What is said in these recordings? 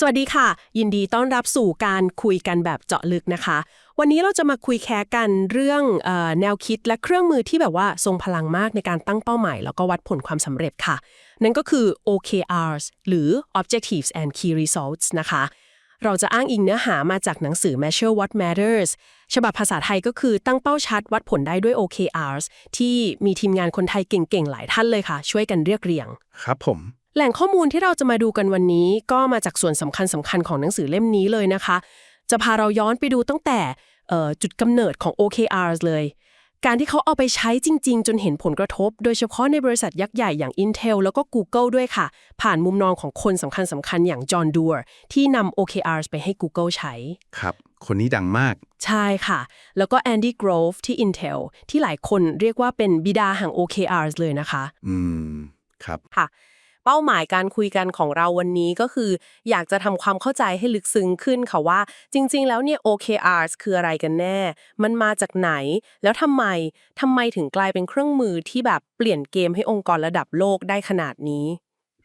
สวัสดีค่ะ ยินดีต้อนรับสู่การคุยกันแบบเจาะลึกนะคะ วันนี้เราจะมาคุยแค่กันเรื่องออแนวคิดและเครื่องมือที่แบบว่าทรงพลังมากในการตั้งเป้าหมาย แล้วก็วัดผลความสำเร็จค่ะ นั่นก็คือ OKRs หรือ Objectives and Key Results นะคะ เราจะอ้างอิงเนื้อหามาจากหนังสือ Measure What Matters ฉบับภาษาไทยก็คือตั้งเป้าชัดวัดผลได้ด้วย OKRs ที่มีทีมงานคนไทยเก่งๆ หลายท่านเลยค่ะ ช่วยกันเรียกเรียง ครับผม แหล่งข้อมูลที่เราจะมาดูกันวันนี้ก็มาจากส่วนสำคัญสำคัญของหนังสือเล่มนี้เลยนะคะ จะพาเราย้อนไปดูตั้งแต่เอ่อจุดกำเนิดของ OKRs เลย การที่เขาเอาไปใช้จริง ๆ จนเห็นผลกระทบ โดยเฉพาะในบริษัทยักษ์ใหญ่อย่าง Intel แล้วก็ Google ด้วยค่ะ ผ่านมุมมองของคนสำคัญสำคัญอย่างจอห์นดัวร์ที่นำ OKRs ไปให้ Google ใช้ ครับ คนนี้ดังมาก ใช่ค่ะ แล้วก็ Andy Grove ที่ Intel ที่หลายคนเรียกว่าเป็นบิดาแห่ง OKRs เลยนะคะ อืม ครับ ค่ะ เป้าหมายการคุยกันของเราวันนี้ก็คือ อยากจะทำความเข้าใจให้ลึกซึ้งขึ้นค่ะว่า จริง ๆ แล้วเนี่ย OKRs คืออะไรกันแน่ มันมาจากไหน แล้วทำไมทำไมถึงกลายเป็นเครื่องมือที่แบบเปลี่ยนเกมให้องค์กรระดับโลกได้ขนาดนี้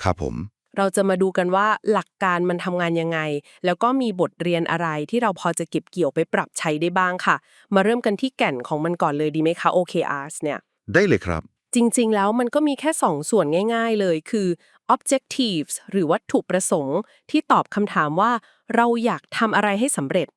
ครับผม เราจะมาดูกันว่าหลักการมันทำงานยังไง แล้วก็มีบทเรียนอะไรที่เราพอจะเก็บเกี่ยวไปปรับใช้ได้บ้างค่ะ มาเริ่มกันที่แก่นของมันก่อนเลยดีไหมคะ OKRs เนี่ย ได้เลยครับ จริงๆ แล้วมันก็มีแค่2ส่วนง่ายๆ เลยคือ objectives หรือวัตถุประสงค์ ที่ตอบคำถามว่าเราอยากทำอะไรให้สำเร็จ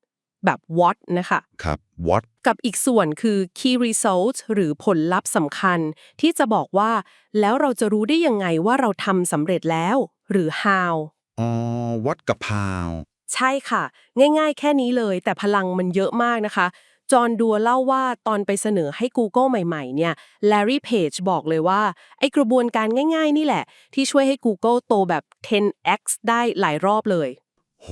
แบบ what นะคะ ครับ what กับอีกส่วนคือ key results หรือผลลัพธ์สำคัญ ที่จะบอกว่า แล้วเราจะรู้ได้ยังไงว่าเราทำสำเร็จแล้ว หรือ how อ๋อ what กับ how ใช่ค่ะ ง่ายๆ แค่นี้เลย แต่พลังมันเยอะมากนะคะ จอห์นดัวเล่าว่าตอนไปเสนอให้ Google ใหม่ๆ เนี่ย Larry Page บอกเลยว่า ไอ้กระบวนการง่ายๆ นี่แหละ ที่ช่วยให้ Google โตแบบ 10x ได้หลายรอบเลย โห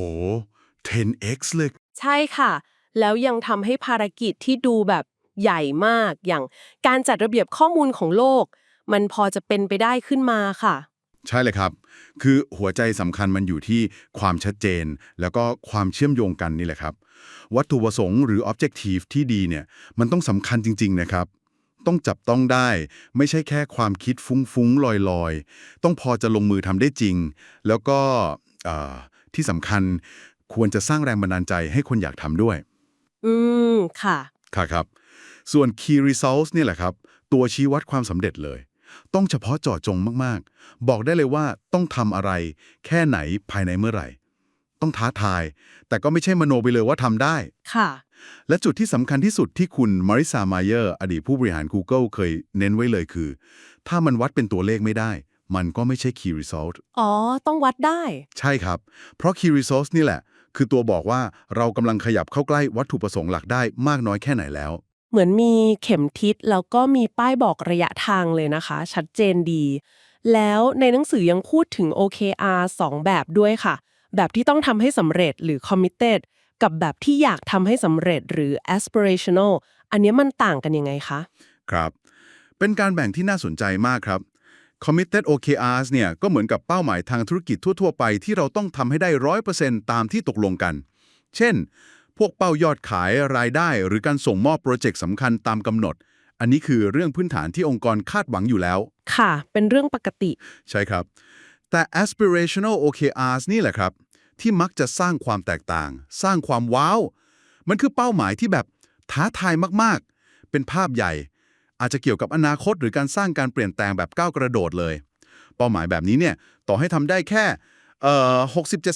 10x เลย ใช่ค่ะ แล้วยังทำให้ภารกิจที่ดูแบบใหญ่มากอย่างการจัดระเบียบข้อมูลของโลก มันพอจะเป็นไปได้ขึ้นมาค่ะ ใช่เลยครับ คือหัวใจสำคัญมันอยู่ที่ความชัดเจน แล้วก็ความเชื่อมโยงกันนี่แหละครับ วัตถุประสงค์หรือ objective ที่ดีเนี่ยมันต้องสำคัญจริง ๆ นะครับ ต้องจับต้องได้ ไม่ใช่แค่ความคิดฟุ้งๆลอยๆ ต้องพอจะลงมือทำได้จริง แล้วก็เอ่อที่สำคัญควรจะสร้างแรงบันดาลใจให้คนอยากทำด้วย อืม ค่ะ ค่ะครับ ส่วน Key Results เนี่ยแหละครับ ตัวชี้วัดความสำเร็จเลย ต้องเฉพาะเจาะจงมากๆ บอกได้เลยว่าต้องทำอะไร แค่ไหนภายในเมื่อไหร่ ต้องท้าทาย แต่ก็ไม่ใช่มโนไปเลยว่าทำได้ ค่ะ และจุดที่สำคัญที่สุดที่คุณมาริซามายเออร์อดีตผู้บริหาร Google เคยเน้นไว้เลยคือ ถ้ามันวัดเป็นตัวเลขไม่ได้ มันก็ไม่ใช่ Key Result อ๋อ ต้องวัดได้ ใช่ครับ เพราะ Key Results นี่แหละ คือตัวบอกว่าเรากำลังขยับเข้าใกล้วัตถุประสงค์หลักได้มากน้อยแค่ไหนแล้ว เหมือนมีเข็มทิศแล้วก็มีป้ายบอกระยะทางเลยนะคะ ชัดเจนดี แล้วในหนังสือยังพูดถึง OKR 2 แบบด้วยค่ะ แบบที่ต้องทำให้สำเร็จหรือ committed กับแบบที่อยากทำให้สำเร็จหรือ aspirational อันนี้มันต่างกันยังไงคะ ครับ เป็นการแบ่งที่น่าสนใจมากครับ Committed OKRs เนี่ยก็เหมือนกับเป้าหมายทางธุรกิจทั่ว ๆ ไปที่เราต้องทำให้ได้ร้อยเปอร์เซ็นต์ตามที่ตกลงกัน เช่น พวกเป้ายอดขายรายได้ หรือการส่งมอบโปรเจกต์สำคัญตามกำหนด อันนี้คือเรื่องพื้นฐานที่องค์กรคาดหวังอยู่แล้ว ค่ะ เป็นเรื่องปกติ ใช่ครับ แต่ aspirational OKRs นี่แหละครับ ที่มักจะสร้างความแตกต่าง สร้างความว้าว มันคือเป้าหมายที่แบบท้าทายมากๆ เป็นภาพใหญ่ อาจจะเกี่ยวกับอนาคตหรือการสร้างการเปลี่ยนแปลงแบบก้าวกระโดดเลย เป้าหมายแบบนี้เนี่ยต่อให้ทำได้แค่ เอ่อ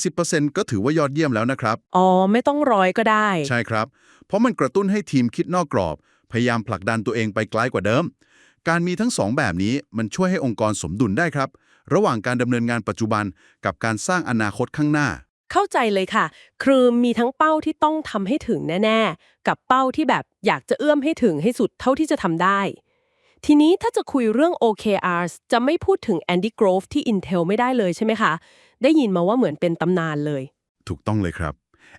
60-70%ก็ถือว่ายอดเยี่ยมแล้วนะครับ อ๋อ ไม่ต้องร้อยก็ได้ ใช่ครับ เพราะมันกระตุ้นให้ทีมคิดนอกกรอบ พยายามผลักดันตัวเองไปไกลกว่าเดิม การมีทั้งสองแบบนี้มันช่วยให้องค์กรสมดุลได้ครับ ระหว่างการดำเนินงานปัจจุบันกับการสร้างอนาคตข้างหน้า เข้าใจเลยค่ะ คือมีทั้งเป้าที่ต้องทำให้ถึงแน่ ๆ กับเป้าที่แบบอยากจะเอื้อมให้ถึงให้สุดเท่าที่จะทำได้ ทีนี้ถ้าจะคุยเรื่อง OKRs จะไม่พูดถึง Andy Grove ที่ Intel ไม่ได้เลยใช่ไหมคะ ได้ยินมาว่าเหมือนเป็นตำนานเลย ถูกต้องเลยครับ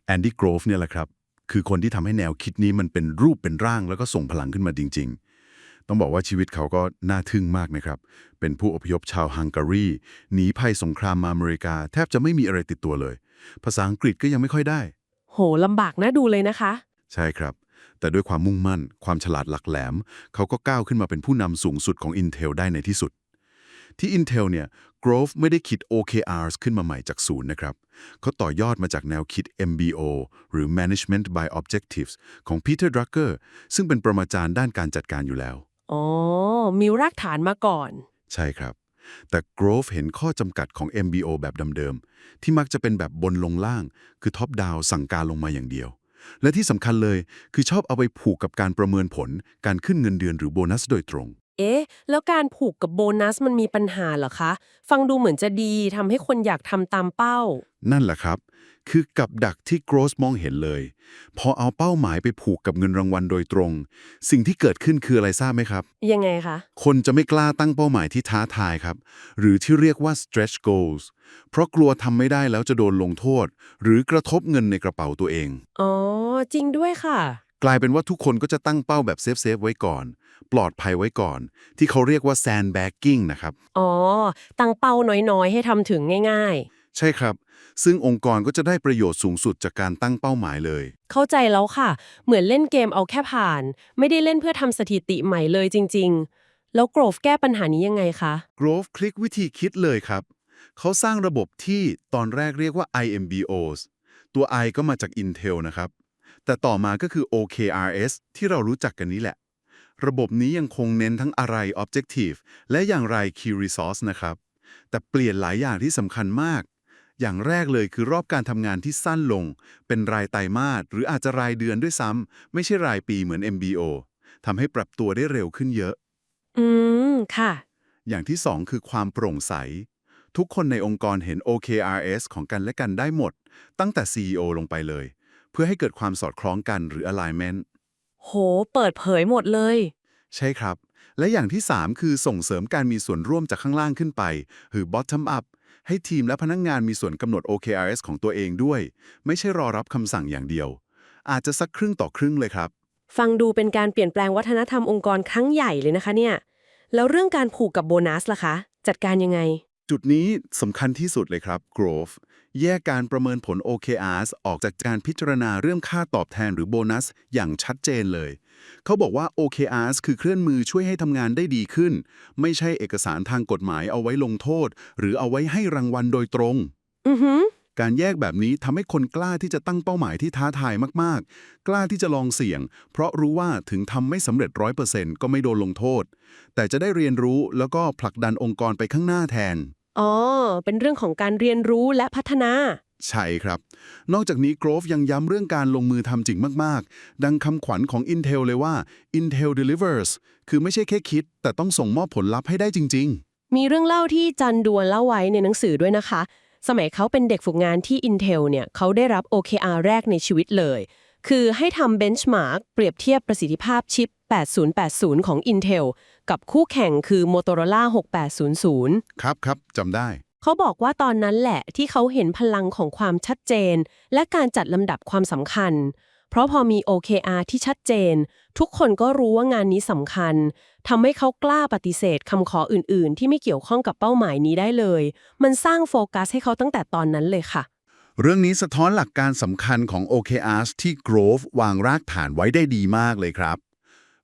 แอนดี้โกรฟเนี่ยแหละครับ คือคนที่ทำให้แนวคิดนี้มันเป็นรูปเป็นร่างแล้วก็ส่งพลังขึ้นมาจริง ๆ ต้องบอกว่าชีวิตเขาก็น่าทึ่งมากนะครับ เป็นผู้อพยพชาวฮังการีหนีภัยสงครามมาอเมริกา แทบจะไม่มีอะไรติดตัวเลย ภาษาอังกฤษก็ยังไม่ค่อยได้ โหลำบากน่าดูเลยนะคะ ใช่ครับ แต่ด้วยความมุ่งมั่น ความฉลาดหลักแหลม เขาก็ก้าวขึ้นมาเป็นผู้นำสูงสุดของ Intel ได้ในที่สุด ที่ Intel เนี่ย Grove ไม่ได้คิด OKRs ขึ้นมาใหม่จากศูนย์นะครับเขาต่อยอดมาจากแนวคิด MBO หรือ Management by Objectives ของ Peter Drucker ซึ่งเป็นประมาจารย์ด้านการจัดการอยู่แล้ว อ๋อ มีรากฐานมาก่อน ใช่ครับ แต่ Grove เห็นข้อจำกัดของ MBO แบบเดิมๆ ที่มักจะเป็นแบบบนลงล่าง คือท็อปดาวสั่งการลงมาอย่างเดียว และที่สำคัญเลยคือชอบเอาไปผูกกับการประเมินผล การขึ้นเงินเดือนหรือโบนัสโดยตรง เอ๊ะ แล้วการผูกกับโบนัสมันมีปัญหาเหรอคะ ฟังดูเหมือนจะดีทำให้คนอยากทำตามเป้า นั่นแหละครับ คือกับดักที่ Gross มองเห็นเลย พอเอาเป้าหมายไปผูกกับเงินรางวัลโดยตรง สิ่งที่เกิดขึ้นคืออะไรทราบไหมครับ ยังไงคะ คนจะไม่กล้าตั้งเป้าหมายที่ท้าทายครับ หรือที่เรียกว่า stretch goals เพราะกลัวทำไม่ได้แล้วจะโดนลงโทษ หรือกระทบเงินในกระเป๋าตัวเอง อ๋อ จริงด้วยค่ะ กลายเป็นว่าทุกคนก็จะตั้งเป้าแบบเซฟเซฟๆไว้ก่อน ปลอดภัยไว้ก่อน ที่เขาเรียกว่า sandbagging นะครับ อ๋อ ตั้งเป้าน้อยๆ ให้ทำถึงง่าย ใช่ครับ ซึ่งองค์กรก็จะได้ประโยชน์สูงสุดจากการตั้งเป้าหมายเลย ๆ เข้าใจแล้วค่ะ เหมือนเล่นเกมเอาแค่ผ่าน ไม่ได้เล่นเพื่อทำสถิติใหม่เลยจริง ๆ แล้วโกรฟแก้ปัญหานี้ยังไงคะ Grove คลิกวิธีคิดเลยครับ เขาสร้างระบบที่ตอนแรกเรียกว่า IMBOs ตัว I ก็มาจาก Intel นะครับ แต่ต่อมาก็คือ OKRS ที่เรารู้จักกันนี้แหละ ระบบนี้ยังคงเน้นทั้งอะไร Objective และอย่างไร Key Resource นะครับ แต่เปลี่ยนหลายอย่างที่สำคัญมาก อย่างแรกเลยคือรอบการทำงานที่สั้นลง เป็นรายไตรมาสหรืออาจจะรายเดือนด้วยซ้ำไม่ใช่รายปีเหมือน MBO ทำให้ปรับตัวได้เร็วขึ้นเยอะ อืม ค่ะ อย่างที่2คือความโปร่งใส ทุกคนในองค์กรเห็น OKRS ของกันและกันได้หมด ตั้งแต่ CEO ลงไปเลย เพื่อให้เกิดความสอดคล้องกันหรือ alignment โห เปิดเผยหมดเลย ใช่ครับ และอย่างที่ 3 คือส่งเสริมการมีส่วนร่วมจากข้างล่างขึ้นไป หรือ bottom up ให้ทีมและพนักงงานมีส่วนกำหนด OKRS ของตัวเองด้วย ไม่ใช่รอรับคำสั่งอย่างเดียว อาจจะสักครึ่งต่อครึ่งเลยครับ ฟังดูเป็นการเปลี่ยนแปลงวัฒนธรรมองค์กรครั้งใหญ่เลยนะคะเนี่ย แล้วเรื่องการผูกกับโบนัสล่ะคะ จัดการยังไง จุดนี้สำคัญที่สุดเลยครับ Growth แยกการประเมินผล OKRs ออกจากการพิจารณาเรื่องค่าตอบแทนหรือโบนัส อย่างชัดเจนเลย เขาบอกว่า OKRs คือเครื่องมือช่วยให้ทำงานได้ดีขึ้น ไม่ใช่เอกสารทางกฎหมายเอาไว้ลงโทษ หรือเอาไว้ให้รางวัลโดยตรงอือหือการแยกแบบนี้ทำให้คนกล้าที่จะตั้งเป้าหมายที่ท้าทายมากๆ กล้าที่จะลองเสี่ยง เพราะรู้ว่าถึงทำไม่สำเร็จร้อยเปอร์เซ็นต์ก็ไม่โดนลงโทษ แต่จะได้เรียนรู้แล้วก็ผลักดันองค์กรไปข้างหน้าแทน อ๋อ เป็นเรื่องของการเรียนรู้และพัฒนา ใช่ครับ นอกจากนี้ Grove ยังย้ำเรื่องการลงมือทำจริงมากๆ ดังคำขวัญของ Intel เลยว่า Intel delivers คือไม่ใช่แค่คิด แต่ต้องส่งมอบผลลัพธ์ให้ได้จริงมีเรื่องเล่าที่จันดวนเล่าไว้ในหนังสือด้วยนะคะ สมัยเขาเป็นเด็กฝึกงานที่ Intel เนี่ยเขาได้รับ OKR แรกในชีวิตเลย คือให้ทำ benchmark เปรียบเทียบประสิทธิภาพชิป 8080 ของ Intel กับคู่แข่งคือ Motorola 6800ๆครับครับจำได้ เขาบอกว่าตอนนั้นแหละที่เขาเห็นพลังของความชัดเจน และการจัดลำดับความสำคัญ เพราะพอมี OKR ที่ชัดเจน ทุกคนก็รู้ว่างานนี้สำคัญทำให้เขากล้าปฏิเสธคำขออื่น ๆ ที่ไม่เกี่ยวข้องกับเป้าหมายนี้ได้เลย มันสร้างโฟกัสให้เขาตั้งแต่ตอนนั้นเลยค่ะเรื่องนี้สะท้อนหลักการสำคัญของ OKRs ที่ Grove วางรากฐานไว้ได้ดีมากเลยครับ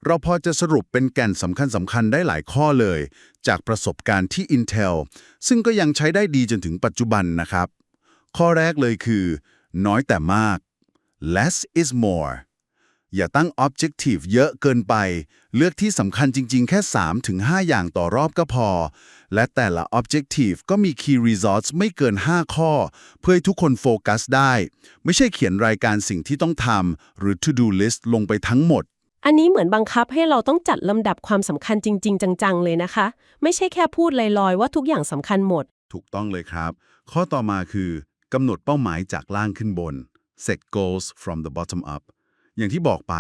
เราพอจะสรุปเป็นแก่นสำคัญสำคัญได้หลายข้อเลย จากประสบการณ์ที่ Intel ซึ่งก็ยังใช้ได้ดีจนถึงปัจจุบันนะครับ ข้อแรกเลยคือ น้อยแต่มาก less is more อย่าตั้ง objective เยอะเกินไป เลือกที่สำคัญจริง ๆ แค่ 3-5 อย่างต่อรอบก็พอ และแต่ละ objective ก็มี key results ไม่เกิน 5 ข้อ เพื่อให้ทุกคนโฟกัสได้ ไม่ใช่เขียนรายการสิ่งที่ต้องทำหรือ to do list ลงไปทั้งหมด อันนี้เหมือนบังคับให้เราต้องจัดลำดับความสำคัญจริง ๆ จัง ๆ เลยนะคะ ไม่ใช่แค่พูดลอยๆ ว่าทุกอย่างสำคัญหมด ถูกต้องเลยครับ ข้อต่อมาคือกำหนดเป้าหมายจากล่างขึ้นบน set goals from the bottom up อย่างที่บอกไป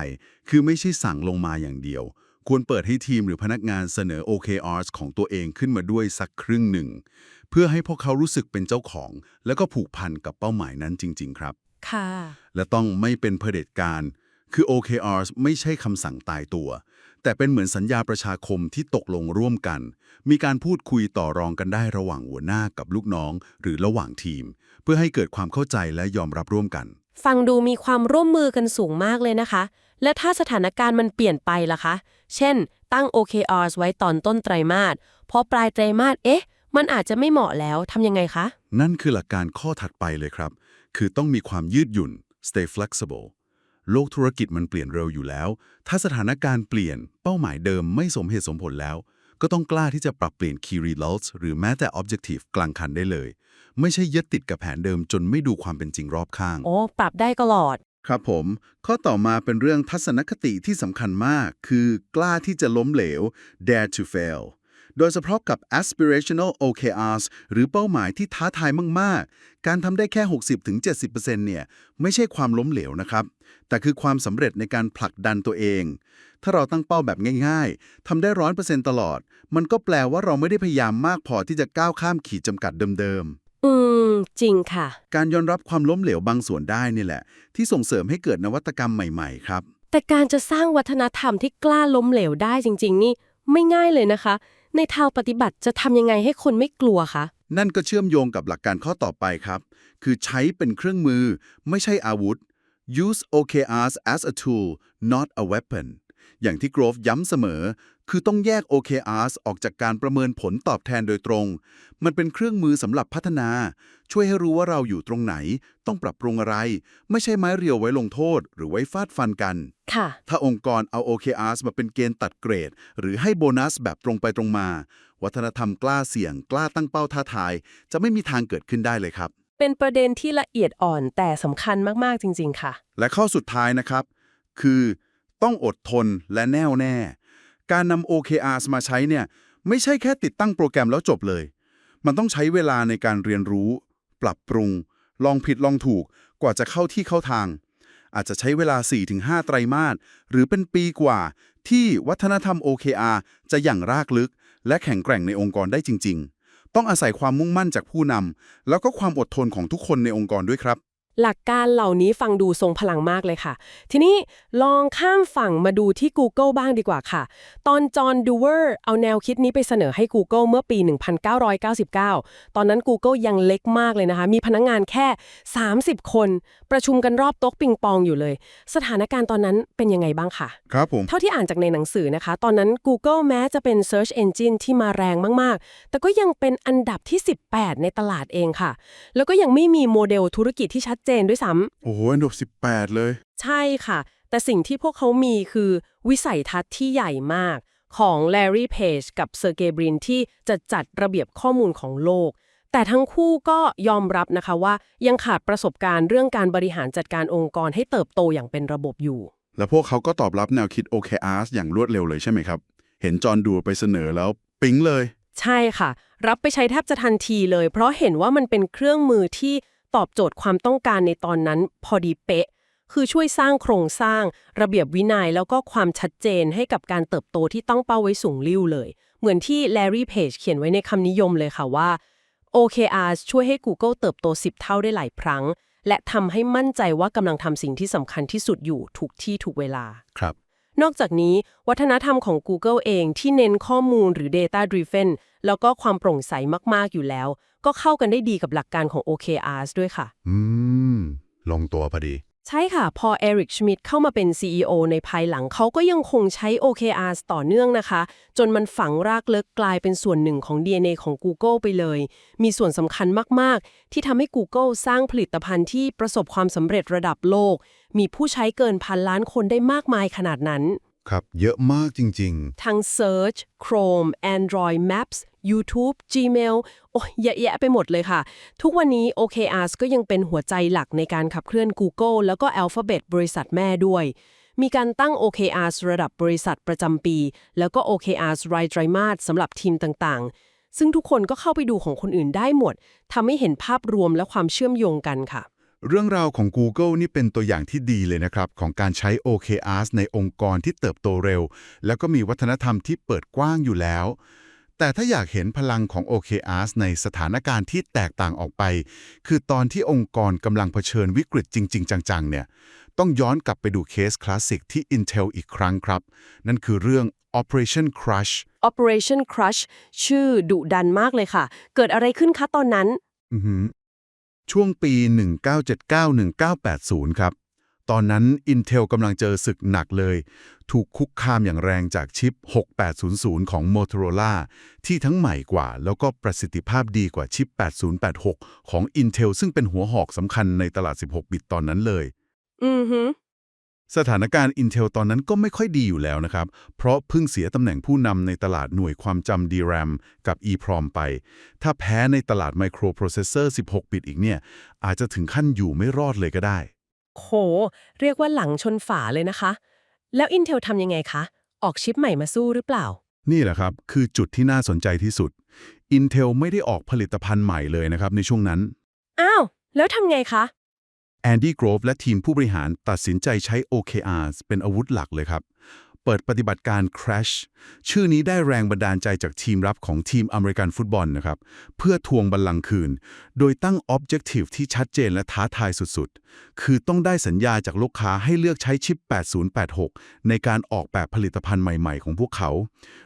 คือไม่ใช่สั่งลงมาอย่างเดียว ควรเปิดให้ทีมหรือพนักงานเสนอ OKRs ของตัวเองขึ้นมาด้วยสักครึ่งหนึ่ง เพื่อให้พวกเขารู้สึกเป็นเจ้าของ แล้วก็ผูกพันกับเป้าหมายนั้นจริง ๆ ครับ ค่ะ และต้องไม่เป็นเผด็จการ คือ OKRs ไม่ใช่คำสั่งตายตัว แต่เป็นเหมือนสัญญาประชาคมที่ตกลงร่วมกัน มีการพูดคุยต่อรองกันได้ระหว่างหัวหน้ากับลูกน้อง หรือระหว่างทีม เพื่อให้เกิดความเข้าใจและยอมรับร่วมกัน ฟังดูมีความร่วมมือกันสูงมากเลยนะคะ และถ้าสถานการณ์มันเปลี่ยนไปล่ะคะ เช่น ตั้ง OKRs ไว้ตอนต้นไตรมาสพอปลายไตรมาสเอ๊ะ มันอาจจะไม่เหมาะแล้วทำยังไงคะ นั่นคือหลักการข้อถัดไปเลยครับ คือต้องมีความยืดหยุ่น stay flexible โลกธุรกิจมันเปลี่ยนเร็วอยู่แล้ว ถ้าสถานการณ์เปลี่ยนเป้าหมายเดิมไม่สมเหตุสมผลแล้ว ก็ต้องกล้าที่จะปรับเปลี่ยน key results หรือแม้แต่ objective กลางคันได้เลย ไม่ใช่ยึดติดกับแผนเดิมจนไม่ดูความเป็นจริงรอบข้าง โอ้ปรับได้ตลอด ครับผม ข้อต่อมาเป็นเรื่องทัศนคติที่สำคัญมาก คือกล้าที่จะล้มเหลว dare to fail โดยเฉพาะกับ aspirational OKRs หรือเป้าหมายที่ท้าทายมาก ๆ การทำได้แค่ 60-70%เนี่ยไม่ใช่ความล้มเหลวนะครับ แต่คือความสำเร็จในการผลักดันตัวเอง ถ้าเราตั้งเป้าแบบง่าย ๆทำได้ร้อยเปอร์เซ็นต์ตลอด มันก็แปลว่าเราไม่ได้พยายามมากพอที่จะก้าวข้ามขีดจำกัดเดิมๆอืม จริงค่ะ การยอมรับความล้มเหลวบางส่วนได้นี่แหละ ที่ส่งเสริมให้เกิดนวัตกรรมใหม่ๆ ครับ แต่การจะสร้างวัฒนธรรมที่กล้าล้มเหลวได้จริง ๆ นี่ไม่ง่ายเลยนะคะ ในทางปฏิบัติจะทำยังไงให้คนไม่กลัวคะ นั่นก็เชื่อมโยงกับหลักการข้อต่อไปครับ คือใช้เป็นเครื่องมือ ไม่ใช่อาวุธ use OKRs as a tool not a weapon อย่างที่ Grove ย้ำเสมอ คือต้องแยก OKRs ออกจากการประเมินผลตอบแทนโดยตรง มันเป็นเครื่องมือสำหรับพัฒนา ช่วยให้รู้ว่าเราอยู่ตรงไหน ต้องปรับปรุงอะไร ไม่ใช่ไม้เรียวไว้ลงโทษ หรือไว้ฟาดฟันกัน ค่ะ ถ้าองค์กรเอา OKRs มาเป็นเกณฑ์ตัดเกรด หรือให้โบนัสแบบตรงไปตรงมา วัฒนธรรมกล้าเสี่ยง กล้าตั้งเป้าท้าทาย จะไม่มีทางเกิดขึ้นได้เลยครับ เป็นประเด็นที่ละเอียดอ่อนแต่สำคัญมากๆจริง ๆ ค่ะ และข้อสุดท้ายนะครับ คือ ต้องอดทนและแน่วแน่ การนำ OKRs มาใช้เนี่ยไม่ใช่แค่ติดตั้งโปรแกรมแล้วจบเลย มันต้องใช้เวลาในการเรียนรู้ ปรับปรุง ลองผิดลองถูกกว่าจะเข้าที่เข้าทาง อาจจะใช้เวลา 4-5 ไตรมาสหรือเป็นปีกว่า ที่วัฒนธรรม OKR จะอย่างรากลึก และแข็งแกร่งในองค์กรได้จริง ๆ ต้องอาศัยความมุ่งมั่นจากผู้นำแล้วก็ความอดทนของทุกคนในองค์กรด้วยครับ หลักการเหล่านี้ฟังดูทรงพลังมากเลยค่ะ ทีนี้ลองข้ามฝั่งมาดูที่ Google บ้างดีกว่าค่ะ ตอนจอห์นดูเวอร์เอาแนวคิดนี้ไปเสนอให้ Google เมื่อปี 1999 ตอนนั้น Google ยังเล็กมากเลยนะคะ มีพนักงงานแค่ 30 คน ประชุมกันรอบโต๊ะปิงปองอยู่เลย สถานการณ์ตอนนั้นเป็นยังไงบ้างค่ะ ครับผม เท่าที่อ่านจากในหนังสือนะคะ ตอนนั้น Google แม้จะเป็น Search Engine ที่มาแรงมากๆ แต่ก็ยังเป็นอันดับที่ 18 ในตลาดเองค่ะ แล้วก็ยังไม่มีโมเดลธุรกิจที่ชัดเจนด้วยซ้ำโอ้โหอันดับ 18 เลย ใช่ค่ะ แต่สิ่งที่พวกเขามีคือวิสัยทัศน์ที่ใหญ่มากของ Larry Page กับ Sergey Brin ที่จะจัดระเบียบข้อมูลของโลก แต่ทั้งคู่ก็ยอมรับนะคะว่ายังขาดประสบการณ์เรื่องการบริหารจัดการองค์กรให้เติบโตอย่างเป็นระบบอยู่ แล้วพวกเขาก็ตอบรับแนวคิด OKRs อย่างรวดเร็วเลยใช่ไหมครับ เห็นจอห์นดูไปเสนอแล้วปิ๊งเลย ใช่ค่ะ รับไปใช้แทบจะทันทีเลย เพราะเห็นว่ามันเป็นเครื่องมือที่ ตอบโจทย์ความต้องการในตอนนั้นพอดีเป๊ะ คือช่วยสร้างโครงสร้าง ระเบียบวินัยแล้วก็ความชัดเจนให้กับการเติบโตที่ตั้งเป้าไว้สูงลิ่วเลย เหมือนที่ Larry Page เขียนไว้ในคำนิยมเลยค่ะว่า OKR ช่วยให้ Google เติบโต 10 เท่าได้หลายครั้ง และทำให้มั่นใจว่ากำลังทำสิ่งที่สำคัญที่สุดอยู่ถูกที่ถูกเวลาครับนอกจากนี้วัฒนธรรมของ Google เองที่เน้นข้อมูลหรือ Data Driven แล้วก็ความโปร่งใสมาก ๆ อยู่แล้ว ก็เข้ากันได้ดีกับหลักการของ OKRs ด้วยค่ะ อืม ลงตัวพอดี ใช่ค่ะ พอเอริกชมิดเข้ามาเป็น CEO ในภายหลังเขาก็ยังคงใช้ OKRs ต่อเนื่องนะคะ จนมันฝังรากลึกกลายเป็นส่วนหนึ่งของ DNA ของ Google ไปเลย มีส่วนสำคัญมาก ๆ ที่ทำให้ Google สร้างผลิตภัณฑ์ที่ประสบความสำเร็จระดับโลก มีผู้ใช้เกินพันล้านคนได้มากมายขนาดนั้น ครับ เยอะมากจริงทั้ง Search Chrome Android Maps YouTube Gmail โอ้ยเยอะแยะไปหมดเลยค่ะ ทุกวันนี้ OKRs ก็ยังเป็นหัวใจหลักในการขับเคลื่อน Google แล้วก็ Alphabet บริษัทแม่ด้วย มีการตั้ง OKRs ระดับบริษัทประจำปี แล้วก็ OKRs รายไตรมาสสำหรับทีมต่างๆ ซึ่งทุกคนก็เข้าไปดูของคนอื่นได้หมดทำให้เห็นภาพรวมและความเชื่อมโยงกันค่ะ เรื่องราวของ Google นี่เป็นตัวอย่างที่ดีเลยนะครับ ของการใช้ OKRs ในองค์กรที่เติบโตเร็ว แล้วก็มีวัฒนธรรมที่เปิดกว้างอยู่แล้ว แต่ถ้าอยากเห็นพลังของ OKRs ในสถานการณ์ที่แตกต่างออกไป คือตอนที่องค์กรกำลังเผชิญวิกฤตจริง ๆ จัง ๆ เนี่ย ต้องย้อนกลับไปดูเคสคลาสสิกที่ Intel อีกครั้งครับ นั่นคือเรื่อง Operation Crush Operation Crush ชื่อดุดันมากเลยค่ะ เกิดอะไรขึ้นคะตอนนั้นอือหือช่วงปี 1979-1980 ครับ ตตอนนั้น Intel กำลังเจอศึกหนักเลย ถูกคุกคามอย่างแรงจากชิป 6800 ของ Motorola ที่ทั้งใหม่กว่า แล้วก็ประสิทธิภาพดีกว่าชิป 8086 ของ Intel ซึ่งเป็นหัวหอกสำคัญในตลาด 16 บิตตอนนั้นเลย อือฮึสถานการณ์ Intel ตอนนั้นก็ไม่ค่อยดีอยู่แล้วนะครับ เพราะเพิ่งเสียตำแหน่งผู้นำในตลาดหน่วยความจำ DRAM กับ EEPROM ไป ถ้าแพ้ในตลาด Microprocessor 16 บิตอีกเนี่ย อาจจะถึงขั้นอยู่ไม่รอดเลยก็ได้ โห เรียกว่าหลังชนฝาเลยนะคะ แล้ว Intel ทำยังไงคะ ออกชิปใหม่มาสู้หรือเปล่า นี่แหละครับ คือจุดที่น่าสนใจที่สุด Intel ไม่ได้ออกผลิตภัณฑ์ใหม่เลยนะครับในช่วงนั้น อ้าว แล้วทำไงคะ แอนดี้โกรฟและทีมผู้บริหารตัดสินใจใช้ OKRs เป็นอาวุธหลักเลยครับ เปิดปฏิบัติการ Crash ชื่อนี้ได้แรงบันดาลใจจากทีมรับของทีมอเมริกันฟุตบอลนะครับ เพื่อทวงบัลลังก์คืน โดยตั้ง Objective ที่ชัดเจนและท้าทายสุดๆ คือต้องได้สัญญาจากลูกค้าให้เลือกใช้ชิป 8086 ในการออกแบบผลิตภัณฑ์ใหม่ๆ ของพวกเขา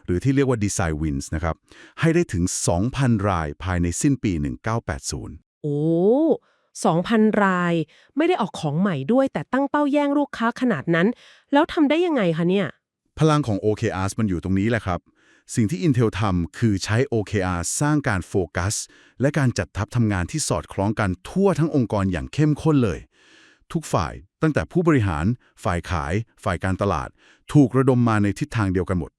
หรือที่เรียกว่า Design Wins นะครับ ให้ได้ถึง 2,000 รายภายในสิ้นปี 1980 โอ้2,000 ราย ไม่ได้ออกของใหม่ด้วย แต่ตั้งเป้าแย่งลูกค้าขนาดนั้น แล้วทำได้ยังไงคะเนี่ย พลังของ OKRs มันอยู่ตรงนี้แหละครับ สิ่งที่ Intel ทำคือใช้ OKR สร้างการโฟกัส และการจัดทัพทำงานที่สอดคล้องกันทั่วทั้งองค์กรอย่างเข้มข้นเลย ทุกฝ่ายตั้งแต่ผู้บริหาร ฝ่ายขาย ฝ่ายการตลาด ถูกระดมมาในทิศทางเดียวกันหมด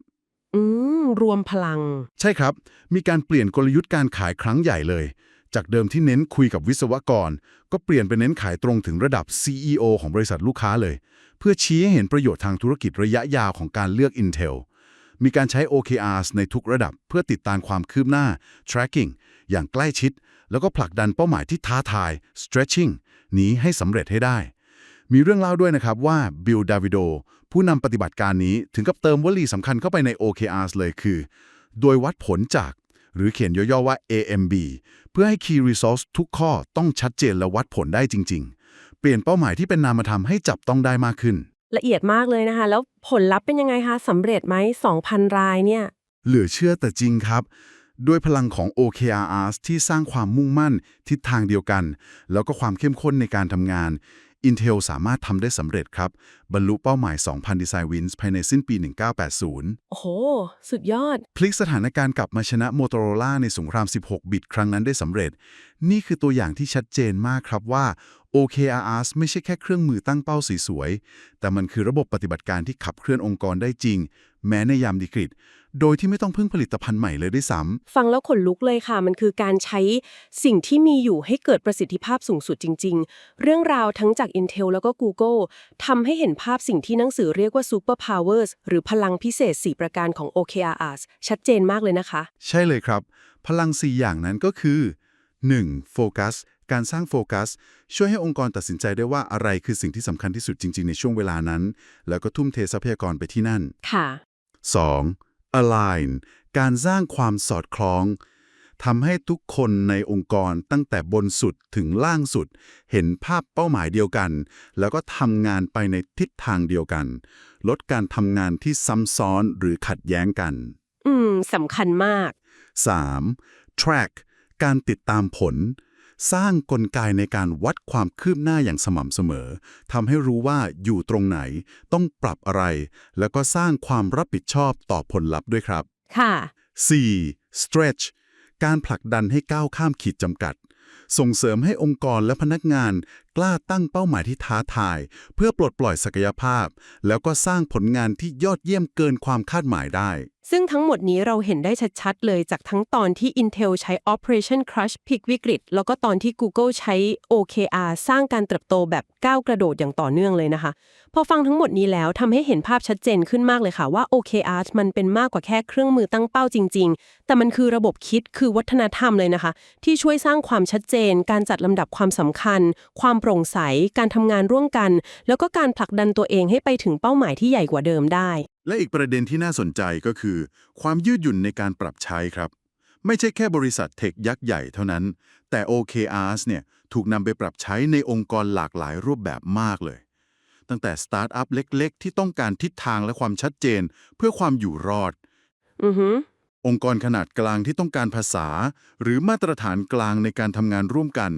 อืม รวมพลัง ใช่ครับ มีการเปลี่ยนกลยุทธ์การขายครั้งใหญ่เลย จากเดิมที่เน้นคุยกับวิศวกร ก็เปลี่ยนไปเน้นขายตรงถึงระดับ CEO ของบริษัทลูกค้าเลย เพื่อชี้ให้เห็นประโยชน์ทางธุรกิจระยะยาวของการเลือก Intel มีการใช้ OKRs ในทุกระดับเพื่อติดตามความคืบหน้า tracking อย่างใกล้ชิด แล้วก็ผลักดันเป้าหมายที่ท้าทาย stretching นี้ให้สำเร็จให้ได้ มีเรื่องเล่าด้วยนะครับว่าบิลดาวิโดผู้นำปฏิบัติการนี้ถึงกับเติมวลีสำคัญเข้าไปใน OKRs เลยคือ โดยวัดผลจาก หรือเขียนย่อๆว่า AMB เพื่อให้ Key Resource ทุกข้อต้องชัดเจนและวัดผลได้จริง ๆ เปลี่ยนเป้าหมายที่เป็นนามธรรมให้จับต้องได้มากขึ้น ละเอียดมากเลยนะคะ แล้วผลลัพธ์เป็นยังไงคะสำเร็จไหม 2,000 รายเนี่ย เหลือเชื่อแต่จริงครับ ด้วยพลังของ OKRs ที่สร้างความมุ่งมั่นทิศทางเดียวกัน แล้วก็ความเข้มข้นในการทำงาน Intel สามารถทำได้สำเร็จครับ บรรลุเป้าหมาย 2,000 Design Wins ภายในสิ้นปี 1980 โอ้โห สุดยอด พลิกสถานการณ์กลับมาชนะ Motorola ในสงคราม 16 บิตครั้งนั้นได้สำเร็จ นี่คือตัวอย่างที่ชัดเจนมากครับว่า OKRs ไม่ใช่แค่เครื่องมือตั้งเป้าสวยๆ แต่มันคือระบบปฏิบัติการที่ขับเคลื่อนองค์กรได้จริง แม้ในยามวิกฤต โดยที่ไม่ต้องพึ่งผลิตภัณฑ์ใหม่เลยด้วยซ้ำฟังแล้วขนลุกเลยค่ะ มันคือการใช้สิ่งที่มีอยู่ให้เกิดประสิทธิภาพสูงสุดจริง ๆ เรื่องราวทั้งจาก Intel แล้วก็ Google ทำให้เห็นภาพสิ่งที่หนังสือเรียกว่า Super Powers หรือพลังพิเศษ 4 ประการของ OKRs ชัดเจนมากเลยนะคะใช่เลยครับ พลัง 4 อย่างนั้นก็คือ 1. โฟกัส การสร้างโฟกัส ช่วยให้องค์กรตัดสินใจได้ว่าอะไรคือสิ่งที่สำคัญที่สุดจริง ๆ ในช่วงเวลานั้น แล้วก็ทุ่มเททรัพยากรไปที่นั่น ค่ะ 2. Align การสร้างความสอดคล้องทำให้ทุกคนในองค์กรตั้งแต่บนสุดถึงล่างสุด เห็นภาพเป้าหมายเดียวกัน แล้วก็ทำงานไปในทิศทางเดียวกัน ลดการทำงานที่ซ้ำซ้อนหรือขัดแย้งกัน อืมสำคัญมาก 3. track การติดตามผล สร้างกลไกในการวัดความคืบหน้าอย่างสม่ำเสมอทำให้รู้ว่าอยู่ตรงไหน ต้องปรับอะไร แล้วก็สร้างความรับผิดชอบต่อผลลัพธ์ด้วยครับ ค่ะ 4. stretch การผลักดันให้ก้าวข้ามขีดจำกัด ส่งเสริมให้องค์กรและพนักงาน กล้าตั้งเป้าหมายที่ท้าทาย เพื่อปลดปล่อยศักยภาพ แล้วก็สร้างผลงานที่ยอดเยี่ยมเกินความคาดหมายได้ ซึ่งทั้งหมดนี้เราเห็นได้ชัดๆ เลยจากทั้งตอนที่ Intel ใช้ Operation Crush พลิกวิกฤต แล้วก็ตอนที่ Google ใช้ OKR สร้างการเติบโตแบบก้าวกระโดดอย่างต่อเนื่องเลยนะคะ พอฟังทั้งหมดนี้แล้วทำให้เห็นภาพชัดเจนขึ้นมากเลยค่ะว่า OKR มันเป็นมากกว่าแค่เครื่องมือตั้งเป้าจริง ๆ แต่มันคือระบบคิดคือวัฒนธรรมเลยนะคะ ที่ช่วยสร้างความชัดเจน การจัดลำดับความสำคัญ ความโปร่งใส การทำงานร่วมกัน แล้วก็การผลักดันตัวเองให้ไปถึงเป้าหมายที่ใหญ่กว่าเดิมได้ และอีกประเด็นที่น่าสนใจก็คือ ความยืดหยุ่นในการปรับใช้ครับ ไม่ใช่แค่บริษัทเทคยักษ์ใหญ่เท่านั้น แต่ OKRs เนี่ยถูกนำไปปรับใช้ในองค์กรหลากหลายรูปแบบมากเลย ตั้งแต่สตาร์ทอัพเล็ก ๆ ที่ต้องการทิศทางและความชัดเจน เพื่อความอยู่รอด อือฮึองค์กรขนาดกลางที่ต้องการภาษา หรือมาตรฐานกลางในการทำงานร่วมกัน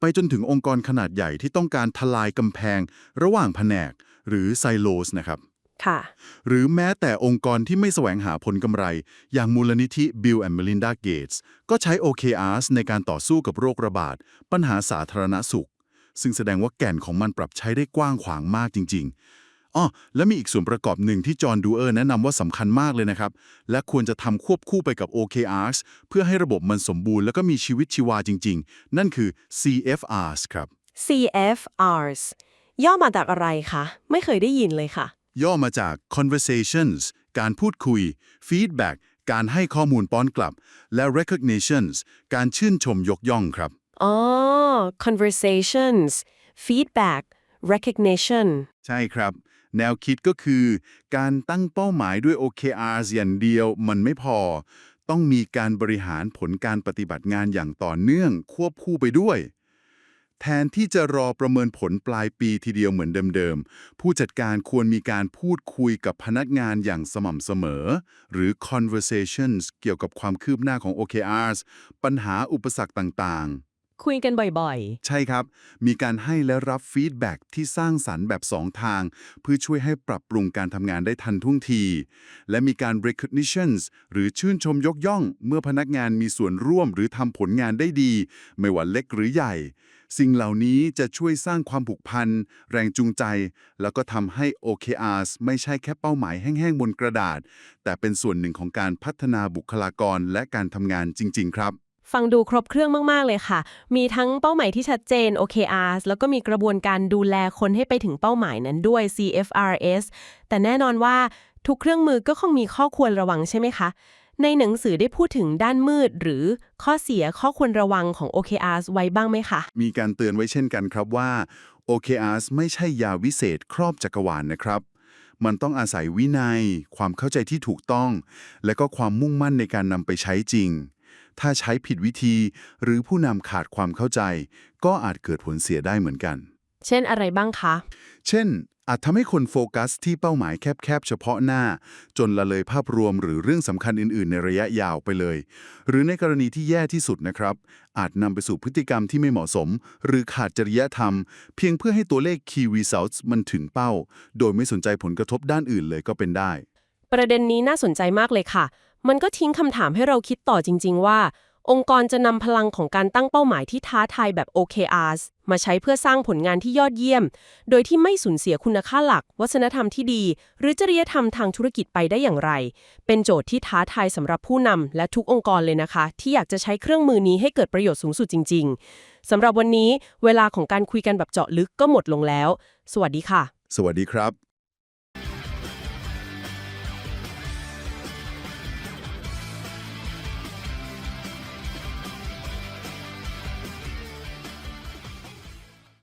ไไปจนถึงองค์กรขนาดใหญ่ที่ต้องการทลายกำแพง ระหว่างแผนก หรือไซโลสนะครับค่ะหรือแม้แต่องค์กรที่ไม่แสวงหาผลกำไร อย่างมูลนิธิ Bill and Melinda Gates ก็ใช้ OKRs ในการต่อสู้กับโรคระบาด ปัญหาสาธารณสุข ซึ่งแสดงว่าแก่นของมันปรับใช้ได้กว้างขวางมากจริงๆ อ้อและมีอีกส่วนประกอบหนึ่งที่จอห์นดูเออร์แนะนำว่าสำคัญมากเลยนะครับ และควรจะทำควบคู่ไปกับ OKRs เพื่อให้ระบบมันสมบูรณ์แล้วก็มีชีวิตชีวาจริง ๆ นั่นคือ CFRs ครับ CFRs ย่อมาจากอะไรคะ ไม่เคยได้ยินเลยค่ะ ย่อมาจาก conversations การพูดคุย feedback การให้ข้อมูลป้อนกลับ และ recognitions การชื่นชมยกย่องครับ อ๋อ conversations feedback recognition ใช่ครับ แนวคิดก็คือ การตั้งเป้าหมายด้วย OKRs อย่างเดียวมันไม่พอ ต้องมีการบริหารผลการปฏิบัติงานอย่างต่อเนื่องควบคู่ไปด้วย แทนที่จะรอประเมินผลปลายปีทีเดียวเหมือนเดิมๆ ผู้จัดการควรมีการพูดคุยกับพนักงานอย่างสม่ำเสมอ หรือ conversations เกี่ยวกับความคืบหน้าของ OKRs ปัญหาอุปสรรคต่างๆ คุยกันบ่อยๆ ใช่ครับ มีการให้และรับฟีดแบ็กที่สร้างสรรค์แบบ2ทาง เพื่อช่วยให้ปรับปรุงการทำงานได้ทันท่วงที และมีการ recognitions หรือชื่นชมยกย่อง เมื่อพนักงานมีส่วนร่วมหรือทำผลงานได้ดี ไม่ว่าเล็กหรือใหญ่ สิ่งเหล่านี้จะช่วยสร้างความผูกพัน แรงจูงใจ แล้วก็ทำให้ OKRs ไม่ใช่แค่เป้าหมายแห้งๆบนกระดาษ แต่เป็นส่วนหนึ่งของการพัฒนาบุคลากรและการทำงานจริง ๆ ครับ ฟังดูครบเครื่องมาก ๆ เลยค่ะ มีทั้งเป้าหมายที่ชัดเจน OKRs แล้วก็มีกระบวนการดูแลคนให้ไปถึงเป้าหมายนั้นด้วย CFRS แต่แน่นอนว่าทุกเครื่องมือก็คงมีข้อควรระวังใช่ไหมคะ ในหนังสือได้พูดถึงด้านมืด หรือข้อเสียข้อควรระวังของ OKRs ไว้บ้างไหมคะ มีการเตือนไว้เช่นกันครับว่า OKRs ไม่ใช่ยาวิเศษครอบจักรวาลนนะครับมันต้องอาศัยวินัย ความเข้าใจที่ถูกต้อง และก็ความมุ่งมั่นในการนำไปใช้จริง ถ้าใช้ผิดวิธี หรือผู้นำขาดความเข้าใจ ก็อาจเกิดผลเสียได้เหมือนกัน เช่นอะไรบ้างคะ เช่น อาจทำให้คนโฟกัสที่เป้าหมายแคบๆ เฉพาะหน้า จนละเลยภาพรวมหรือเรื่องสำคัญอื่นๆ ในระยะยาวไปเลย หรือในกรณีที่แย่ที่สุดนะครับ อาจนำไปสู่พฤติกรรมที่ไม่เหมาะสม หรือขาดจริยธรรม เพียงเพื่อให้ตัวเลข Key Results มันถึงเป้า โดยไม่สนใจผลกระทบด้านอื่นเลยก็เป็นได้ ประเด็นนี้น่าสนใจมากเลยค่ะ มันก็ทิ้งคำถามให้เราคิดต่อจริง ๆ ว่า องค์กรจะนำพลังของการตั้งเป้าหมายที่ท้าทายแบบ OKRs มาใช้เพื่อสร้างผลงานที่ยอดเยี่ยม โดยที่ไม่สูญเสียคุณค่าหลัก วัฒนธรรมที่ดี หรือจริยธรรมทางธุรกิจไปได้อย่างไร เป็นโจทย์ที่ท้าทายสำหรับผู้นำและทุกองค์กรเลยนะคะ ที่อยากจะใช้เครื่องมือนี้ให้เกิดประโยชน์สูงสุดจริง ๆสำหรับวันนี้ เวลาของการคุยกันแบบเจาะลึกก็หมดลงแล้ว สวัสดีค่ะ สวัสดีครับ